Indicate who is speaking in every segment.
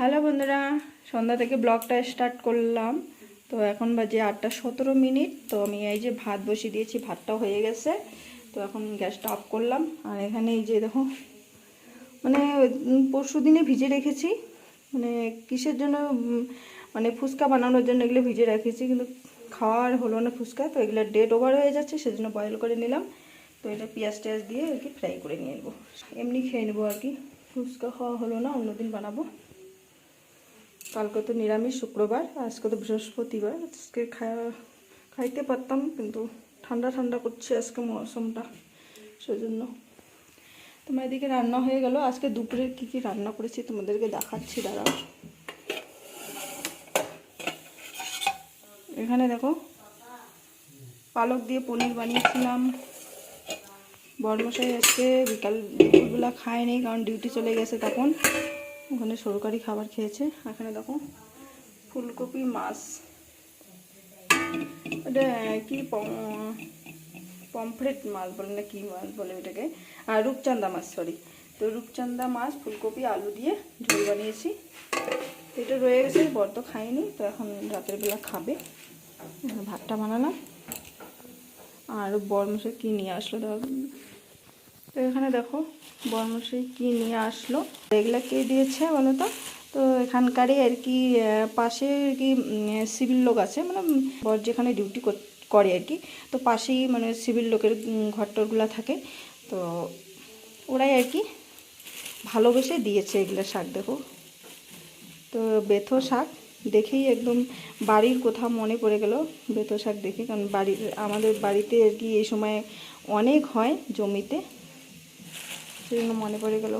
Speaker 1: Hello বন্ধুরা, সন্ধ্যা থেকে ব্লগটা স্টার্ট করলাম। তো এখন বাজে আটটা সতেরো মিনিট, তো আমি এই যে ভাত বসিয়ে দিয়েছি ভাতটা হয়ে গেছে। তো এখন গ্যাসটা অফ করলাম। আর এখানে এই যে দেখো মানে পরশু দিনে ভিজে রেখেছি। মানে কিসের জন্য মানে ফুচকা বানানোর জন্য এগুলো ভিজে রেখেছি, কিন্তু খাওয়ার হলো না ফুচকা। তো এগুলো ডেট ওভার হয়ে যাচ্ছে, সেজন্য বয়েল করে নিলাম। তো এটা পেঁয়াজ টেয়াজ দিয়ে আর কি ফ্রাই করে নিয়ে নেব। এমনি খেয়ে নেব আর কি। ফুচকা খাওয়া হলো না, অন্যদিন বানাবো। কালকে তো নিরামিষ, শুক্রবার আজকে তো বৃহস্পতিবার। আজকে খাইতে পারতাম, কিন্তু ঠান্ডা ঠান্ডা করছে আজকে মৌসুমটা, সেজন্য। তোমার এদিকে রান্না হয়ে গেল। আজকে দুপুরে কি কি রান্না করেছি তোমাদেরকে দেখাচ্ছি, দাঁড়াও। এখানে দেখো, পালক দিয়ে পনির বানিয়েছিলাম। বড়মশাই আজকে বিকাল দুপুরবেলা খায়নি কারণ ডিউটি চলে গেছে তখন। ওখানে সরকারি খাবার খেয়েছে। এখানে দেখো, ফুলকপি, মাছ। কি পম- পমফ্রেট মাছ বলে না, কি মাছ বলে ওটাকে আর রূপচান্দা মাছ সরি তো রূপচান্দা মাছ, ফুলকপি, আলু দিয়ে ঝোল বানিয়েছি। এটা রয়ে গেছে তো খাইনি তো এখন রাতের বেলা খাবে। ভাতটা বানালাম। আর বর বরমশাই কি নিয়ে আসলো দেখো। তো এখানে দেখো বর্মশাই কি নিয়ে আসলো? এগুলা কে দিয়েছে বলো তো? তো এখানকারই আর কি পাশে আর কি সিভিল লোক আছে মানে বর যেখানে ডিউটি করে আর কি, তো পাশেই মানে সিভিল লোকের ঘরটরগুলো থাকে। তো ওরাই আর কি ভালোবেসে দিয়েছে এগুলো শাক, দেখো। তো বেথো শাক দেখেই একদম বাড়ির কোথাও মনে পড়ে গেল বেথো শাক দেখে, কারণ বাড়ির, আমাদের বাড়িতে আর কি এই সময় অনেক হয় জমিতে। সেই জন্য মনে পড়ে গেল।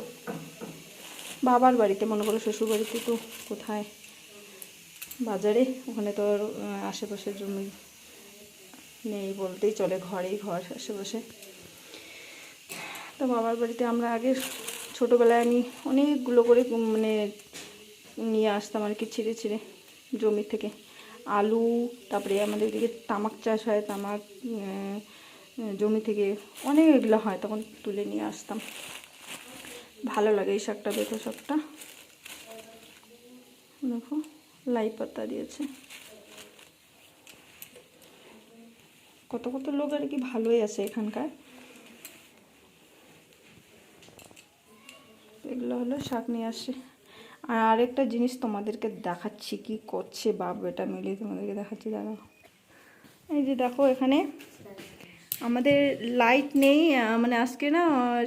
Speaker 1: বাবার বাড়িতে মনে করো শ্বশুর বাড়িতে তো কোথায়? বাজারে? ওখানে তো আর আশেপাশের জমি নেই বলতেই চলে, ঘরেই ঘর আশেপাশে। তো বাবার বাড়িতে আমরা আগে ছোটোবেলায় আমি অনেকগুলো করে মানে নিয়ে আসতাম আর কি ছিঁড়ে ছিঁড়ে জমি থেকে। আলু, তারপরে আমাদের এদিকে তামাক চাষ হয়, তামাক জমি থেকে অনেক এগুলো হয়, তখন তুলে নিয়ে আসতাম। ভালো লাগে এই শাকটা বেতো শাকটা। দেখো, লাই পাতা দিয়েছে। কত কত লোক আর কি ভালোই আছে এখানকার। এগুলো হলো শাক নিয়ে আসছে আর আরেকটা জিনিস তোমাদেরকে দেখাচ্ছি, কি করছে বাপ বেটা মিলে তোমাদেরকে দেখাচ্ছি, দাঁড়াও। এই যে দেখো এখানে আমাদের লাইট নেই মানে আজকে না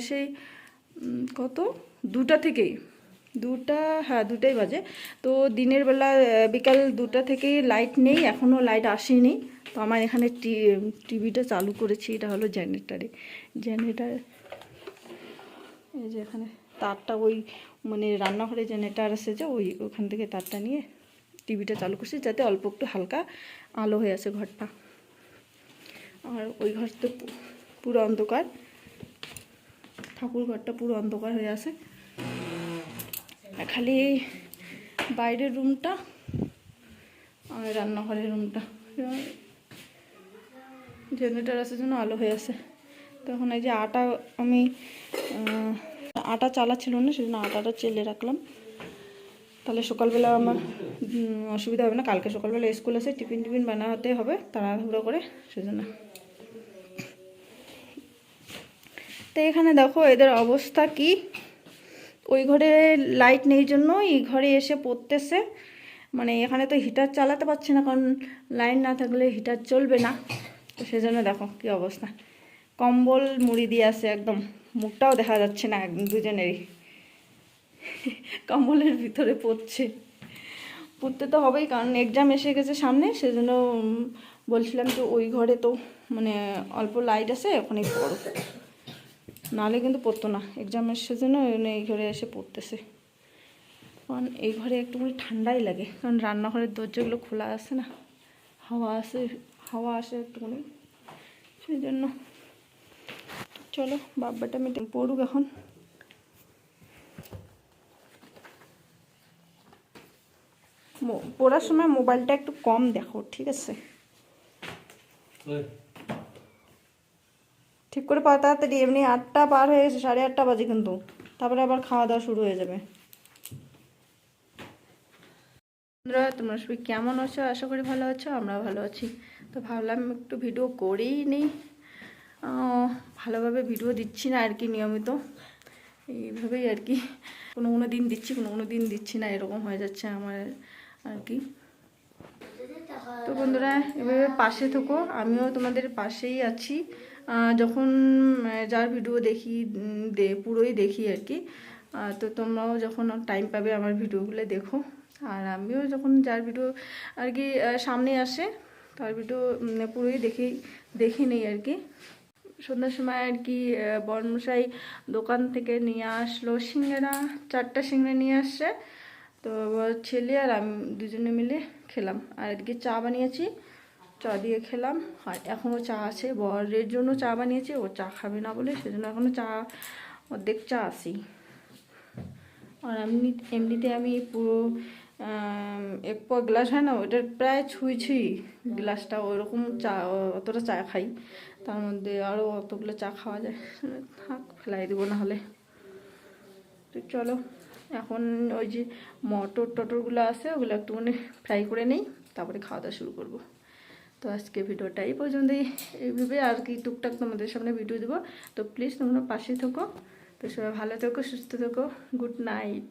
Speaker 1: সেই কত? দুটা থেকেই। দুটা হ্যাঁ দুটাই বাজে। তো দিনের বেলা বিকাল দুটা থেকেই লাইট নেই এখনও লাইট আসেনি। তো আমার এখানে টিভিটা চালু করেছি, এটা হলো জেনারেটারে জেনারেটার এই যে এখানে তারটা ওই মানে রান্নাঘরে জেনারেটার আছে যে, ওই, ওখান থেকে তারটা নিয়ে টিভিটা চালু করছি, যাতে অল্প একটু হালকা আলো হয়ে আছে ঘরটা। আর ওই ঘর তো পুরো অন্ধকার। ঠাকুর ঘরটা পুরো অন্ধকার হয়ে আছে। খালি এই বাইরের রুমটা আর রান্নাঘরের রুমটা। জেনারেটার আসার জন্য আলো হয়ে আছে। তখন এই যে আটা আমি আটা চালা ছিল না, সেজন্য আটাটা চেলে রাখলাম। তাহলে সকালবেলা আমার অসুবিধা হবে না। কালকে সকালবেলা স্কুল আছে, টিফিন টিফিন বানাতে হবে, তাড়াহুড়ো করে, সেজন্য। তো এখানে দেখো, এদের অবস্থা কি? ওই ঘরে লাইট নেই জন্য এই ঘরে এসে পড়তেছে। মানে এখানে তো হিটার চালাতে পারছে না, কারণ লাইন না থাকলে হিটার চলবে না। তো সেজন্য দেখো কি অবস্থা। কম্বল মুড়ি দিয়ে আছে একদম। মুখটাও দেখা যাচ্ছে না দুজনেরই। কম্বলের ভিতরে পড়ছে। পড়তে তো হবেই, কারণ এক্সাম এসে গেছে সামনে, সেজন্য বলছিলাম যে ওই ঘরে তো মানে অল্প লাইট আছে, ওখানেই পড়ো। নাহলে কিন্তু পড়তো না। এক্সামের সেজন্য এই ঘরে এসে পড়তেছে। কারণ এই ঘরে একটুখানি ঠান্ডাই লাগে, কারণ রান্নাঘরের দরজাগুলো খোলা আছে না, হাওয়া আসে হাওয়া আসে একটুখানি, সেই জন্য। চলো বাব্বাটা মেটে পড়ুক এখন। পড়ার সময় মোবাইলটা একটু কম দেখো ঠিক আছে? ঠিক করে পা তাড়াতাড়ি এমনি আটটা পার হয়ে গেছে সাড়ে আটটা বাজে কিন্তু। তারপরে আবার খাওয়া দাওয়া শুরু হয়ে যাবে। বন্ধুরা তোমরা সবাই কেমন আছো? আশা করি ভালো আছো আমরা ভালো আছি। তো ভাবলাম একটু ভিডিও করেই নিই। ভালোভাবে ভিডিও দিচ্ছি না আর কি নিয়মিত। এইভাবেই আর কি। কোনো কোনো দিন দিচ্ছি কোনো কোনো দিন দিচ্ছি না এরকম হয়ে যাচ্ছে আমার। আর কি। তো বন্ধুরা, এভাবে পাশে থেকো। আমিও তোমাদের পাশেই আছি। যখন যার ভিডিও দেখি পুরোই দেখি আর কি। তো তোমরাও যখন টাইম পাবে আমার ভিডিওগুলো দেখো। আর আমিও যখন যার ভিডিও আর কি সামনে আসে, তার ভিডিও পুরোই দেখি, দেখে নেই আর কি। সন্ধ্যার সময় আর কি বর্মশাই দোকান থেকে নিয়ে আসলো সিঙ্গারা, চারটা সিঙ্গারা নিয়ে আসছে। তো ছেলে আর আমি দুজনে মিলে খেলাম। আর এদিকে চা বানিয়েছি, চা দিয়ে খেলাম। আর এখনও চা আছে, বরের জন্য চা বানিয়েছি, ও চা খাবে না বলে সেজন্য এখনও চা, অর্ধেক চা আসি আর এমনি, এমনিতে আমি পুরো এক প গ্লাস হয় না, ওটার প্রায় ছুঁই ছুঁই গ্লাসটা, ওরকম চা, অতটা চা খাই। তার মধ্যে আরও অতগুলো চা খাওয়া যায়। থাক, ফেলাই দেবো না হলে। তো চলো। এখন ওই যে মটর টটরগুলো আছে, ওগুলো একটুখানি ফ্রাই করে নেই, তারপরে খাওয়া দাওয়া শুরু করব। তো আজকে ভিডিওটা এই এইভাবে আর কি টুকটাক তোমাদের সামনে ভিডিও দেবো। তো প্লিজ তোমরা পাশে থেকো। তো সবাই ভালো থেকো, সুস্থ থেকো। Good night